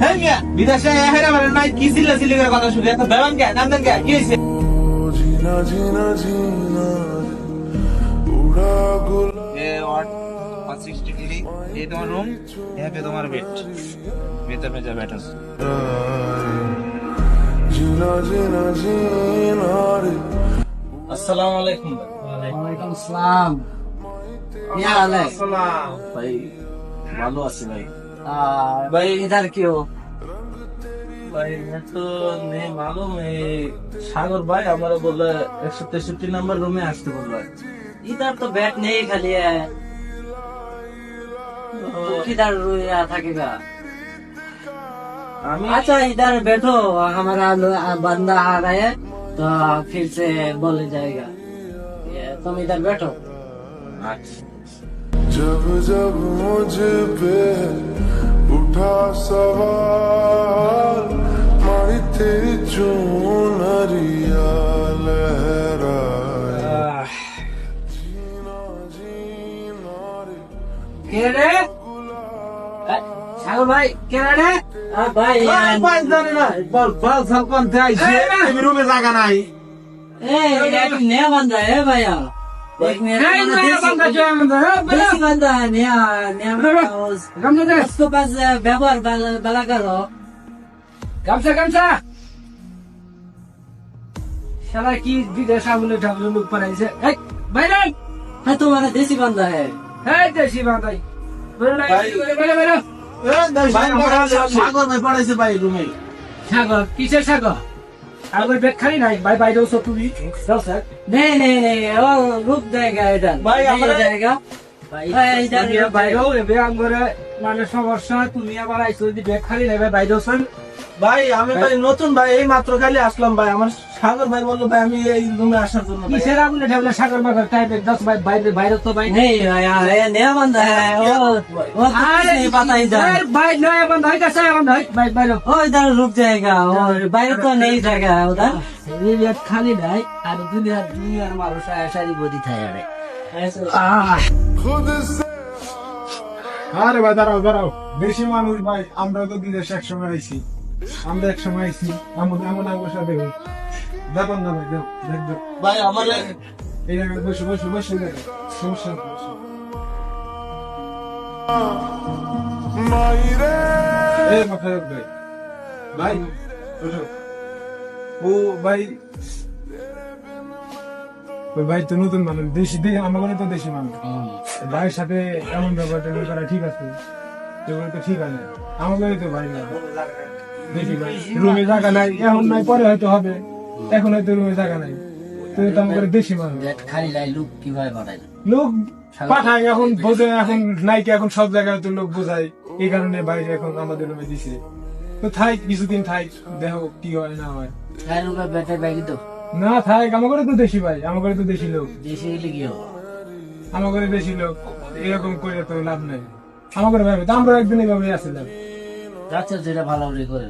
হ্যাঁ আসসালামু আলাইকুম। ওয়ালাইকুম আসসালাম। ভাই ভালো আছি ভাই। और भाई इधर क्यों ভাই তো নেই মালুম এই সাগর ভাই আমার বলল একশো তেষট্টি নাম্বার রুমে আসতে বলল। ইধার তো ব্যাট নেই খালি কিধার রুইয়া থাকেগা अच्छा इधर बैठो हमारा बंदा आ रहा है तो फिर से बोले जाएगा तुम इधर बैठो अच्छा जब जब मुझ पे उठा सवाल मारी तेरी चूनरिया लहराए আহ, जीना जीना रे के रे सागर भाई क्या रे हाँ भाई ভাই, ভাই, জানি না, বল, বল, সলকন তে আইছে, আমি রুমে জায়গা নাই। ए ये एक नया बंदा है ব্যবহার বেলা গেল গামছা গামছা সারা কি বিদেশ আগুলো ঢাকলো লোক পারাইছে বাইরে হ্যাঁ তোমার দেশি বান্ধা হ্যাঁ। হ্যাঁ দেশি বান্ধাই সাগর? কিসের সাগর? আমার ব্যাগ খালি নাই। ভাই বাইরে ওসব তুমি। দাও স্যার। নেই নেই নেই ও রূপ জায়গা এটা। ভাই আমার জায়গা। বাইরেও এবে আমার মানে সমস্যা তুমি আবার আইসো যদি ব্যাগ খালি নেবে বাইরেও স্যার। ভাই আমি ভাই নতুন ভাই এই মাত্র খালি আসলাম ভাই আমার সাগর ভাই বললো ভাই আমি এই রুমে আসার জন্য ভাই। কিসের আগুনে ঠাকুলে সাগর মাগর টাইপের দশ ভাই বাইরে বাইরে তো ভাই नहीं भैया ये नया बंदा है वो वो तो कुछ नहीं पता इधर ভাই নয় বন্ধ হয় কাছে বন্ধ হয় ভাই বাইরে वो इधर रुक जाएगा वो बाहर तो नहीं जाएगा उधर রিলিয়াত খালি নাই আর দুনিয়ার দুনিয়ার মানুষ আশারি বদি থাকে আরে আহ खुद से আরে ভাই দাঁড়াও দাঁড়াও বেশি মানুষ ভাই আমরা তো বিদেশ একসময় আইছি আমরা এক সময় আইছি এমন এমন আঙ্গুল সাথে ব্যাপার না ভাই দেখো ভাই আমার এই বসে বসে বসে সমস্যা ভাই। ভাই ও ভাই। ওই ভাই তো নতুন মানুষ দেশি মানে তো ভাইয়ের সাথে এমন ব্যাপারটা ঠিক আছে? তো ঠিক আছে। আমাকে মানে তো ভাই না। রুমে জায়গা নাই এখন নাই পরে হয়তো হবে। এখন হয়তো রুমে জায়গা নাই। তো এটা আমাদের দেশি মানুষ খালি লাই লুক কীভাবে বাড়াই লোক পাঠায় এখন বোঝে এখন নাইকে এখন সব জায়গায় তো লোক বোঝায়। এই কারণে বাইরে এখন আমাদের রুমে দিছে। তো থাই কিছুদিন থাই দেখো কি হয় না হয়। তো না থাক আমাকে তো দেশি ভাই আমাকে তো দেশি লোক। দেশে কি হবে? আমাকে দেশি লোক এরকম করে তো লাভ নাই। আমাকে ভাবে তো আমরা একদিন এইভাবে আসছিলাম যাচ্ছে যেটা ভালো করে করে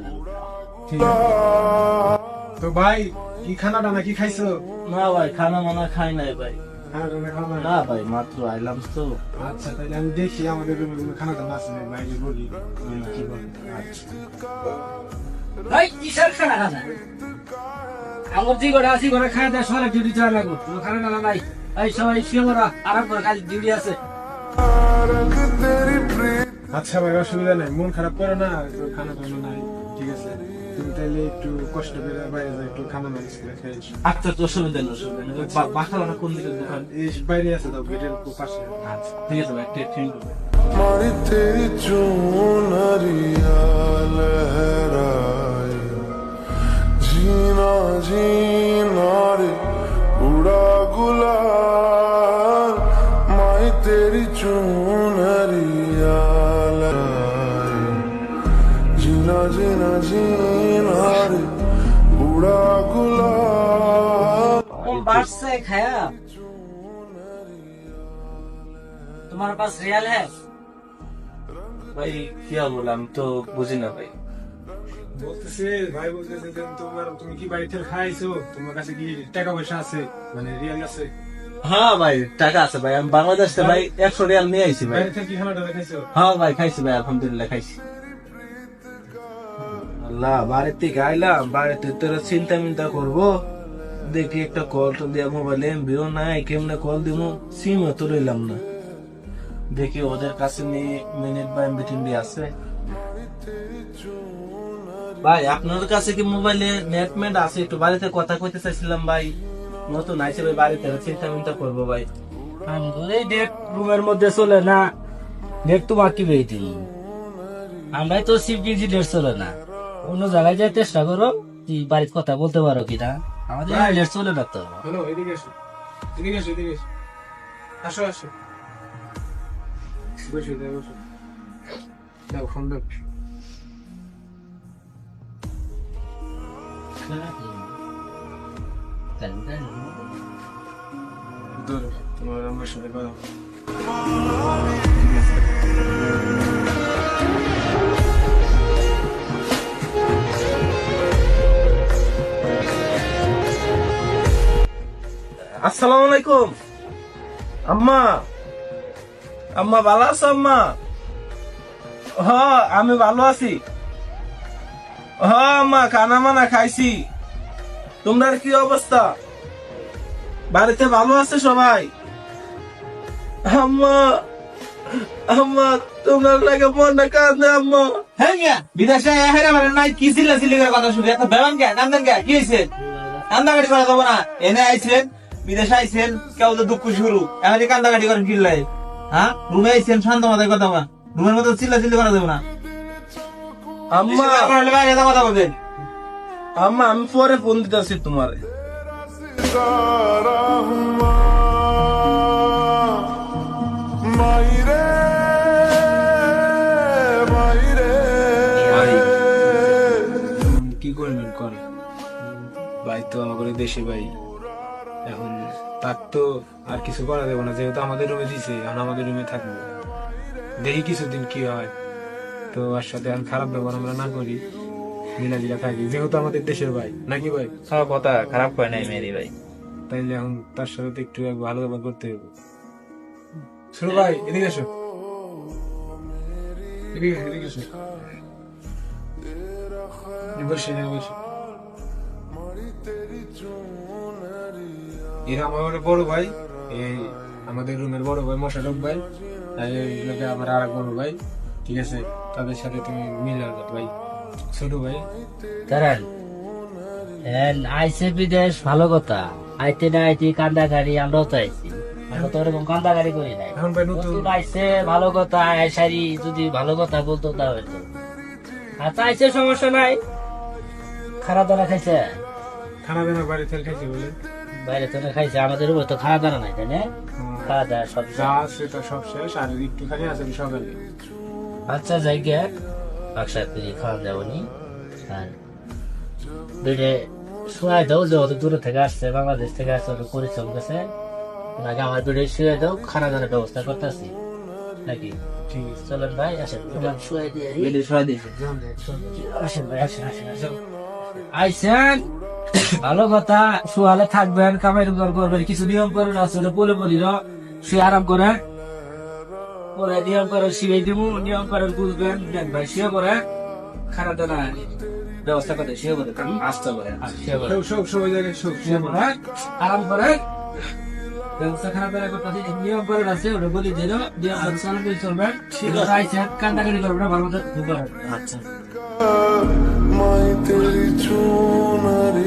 তো ভাই কি খানা টানা কি খাইছো? না ভাই খানা মানা খাই নাই ভাই। কিসের খানা খায় খানা নাই। ভাই সবাই আরাম করে কাজ ডিউটি আছে। আচ্ছা ভাই অসুবিধা নাই। মন খারাপ করো না খানা দানা নাই ঠিক আছে? তুমি তাইলে একটু কষ্ট করে বাইরে একটু খানা দানা আচ্ছা তো অসুবিধা নেই অসুবিধা আচ্ছা। নেই। কোন দিকে দোকান বাইরে আছে তো গেটের পাশে। আচ্ছা ঠিক আছে ভাই থ্যাংক ইউ চুনারিয়া খায়া। তোমার পাস রিয়াল হ্যাঁ? ভাই কি আমি তো বুঝি না ভাই। বলতেছে ভাই বলতেছে যে তোমার তুমি কি বাড়িতে খাইছো? তোমার কাছে কি টাকা পয়সা আছে? মানে রিয়াল আছে? হ্যাঁ ভাই টাকা আছে ভাই। আমি বাংলাদেশ থেকে ভাই একশো রিয়াল নিয়ে আইছি ভাই। হ্যাঁ ভাই খাইছি ভাই আলহামদুলিল্লাহ খাইছি। আল্লাহ বাড়িতে গাইলাম বাড়িতে তোরা চিন্তা মিন্তা করব? দেখি একটা কল তো দিয়া মোবাইলে এমবিও নাই, কেমনে কল দিব সিমও তো রইলাম না। দেখি ওদের কাছে মিনিট বা এমবি টিমবি আছে। ভাই, আপনার কাছে কি মোবাইলে নেট মেট আছে? একটু বাড়িতে কথা কইতে চাইছিলাম, ভাই। নতুন আইসে ভাই, বাড়িতে চিন্তা মিন্তা করব, ভাই। এই নেট রুমের মধ্যে চলে না। নেট তোমার কি বেরিয়ে আমরাই তো সিম কিনছি নেট চলে না। অন্য জায়গায় যাই চেষ্টা করো বাড়িতে কথা বলতে পারো কিনা। আমাদের নেট চলে না তো? হ্যালো এদিকে এসো। এদিকে এসো এদিকে এসো। আসো আসো। বসো এদিকে বসো। দাও ফোন দাও। ধরো তোমার আমার সাথে কথা আসসালামু আলাইকুম। আম্মা। আম্মা ভালো আছো, আম্মা? হ, আমি ভালো আছি। হ, আম্মা খানা মানা খাইছি। তোমার কি অবস্থা? বাড়িতে ভালো আছে সবাই? আম্মা আম্মা, তোমার লাগে মনে কান্দে আম্মা। হ্যাঁ বিদেশে হেরে মানে নাই, কি চিল্লি করে কথা শুনি? এত বেমান কে কান্দেন কে, কি হয়েছে কান্দাকাটি করা যাব না, এনে আইছেন। বিদেশে আইসেন কেউ তো দুঃখ শুরু। এখন কান্দাকাটি করেন কিল্লাই হ্যাঁ? রুমে আইছেন শান্ত মাথায় কথা বা রুমের মতো চিল্লা চিল্লি করা যাবে না। আম্মা! কথা আম্মা আমি পরে ফোন দিতেছি তোমার। কি করবেন কর ভাই তো আমাকে দেশে ভাই। এখন তার তো আর কিছু করা যাবে না যেহেতু আমাদের রুমে দিছে এখন আমাদের রুমে থাকব। দেখি কিছুদিন কি হয়। তো ওর সাথে এখন খারাপ ব্যবহার আমরা না করি মিলাজিলা থাকি। যেহেতু আমাদের দেশের ভাই নাকি ভাই? সব কথা খারাপ করে নাই মেরি ভাই। তাইলে এখন তার সাথে তো একটু ভালো ব্যবহার করতে হবে। ছোট ভাই এদিকে এসো। এদিকে এসো, এদিকে এসো। বসে বসে। এরা আমার বড় ভাই। এই আমাদের রুমের বড় ভাই মোশারফ ভাই। লোকে আমার আর বড় ভাই। ঠিক আছে? তাদের সাথে তুমি মিলা ভাই। ছোট ভাই। আইসে বিদেশ ভালো কথা। আইতে না আইতে আমরাও তো আইছি। আমরা তো ওরকম করি নাই। এখন ভাই নতুন আইসে ভালো কথা আইসারি যদি ভালো কথা বলতো তা। হইতো আচ্ছা আইসে সমস্যা নাই। খারাপ দানা খাইছে? খারাপ দানা বাড়ি থেকে খাইছে বলে। বাইরে তো খাইছে আমাদের উপর তো খাওয়া দানা নাই তাই না? খাওয়া দাওয়া সব যা আছে তা সব শেষ আর একটুখানি আছে সকালে। আচ্ছা যাই গে বাক্সা করে খাওয়া যাব নি। আর দুইটা শুয়াই দাও যে অত দূরে থেকে আসছে বাংলাদেশ থেকে আসছে ওটা পরিশ্রম গেছে আগে আমার দুইটা শুয়ে দাও খানা দানার ব্যবস্থা করতেছি। নাকি? চলেন ভাই আসেন। শুয়ে দিয়ে। বিদেশ সবাই আসেন ভাই আসেন আসেন আসেন। আইসেন ভালো কথা শুয়ালে থাকবেন কামাই রোজগার করবেন কিছু নিয়ম করেন আসলে বলে বলি শুয়ে আরাম করে। পরে নিয়ম করেন শিখাই দিব নিয়ম করেন বুঝবেন দেখ ভাই শুয়ে পরে খানা দানা ব্যবস্থা করে শুয়ে পরে আসতে শুয়ে পরে আরাম করে। ব্যবস্থা খারাপ করে করতে নিয়ম করে আছে ওটা বলি দিল নিয়ম করে চলবেন কান্দাকাটি করবেন ভালো মতো আচ্ছা। Te he dicho.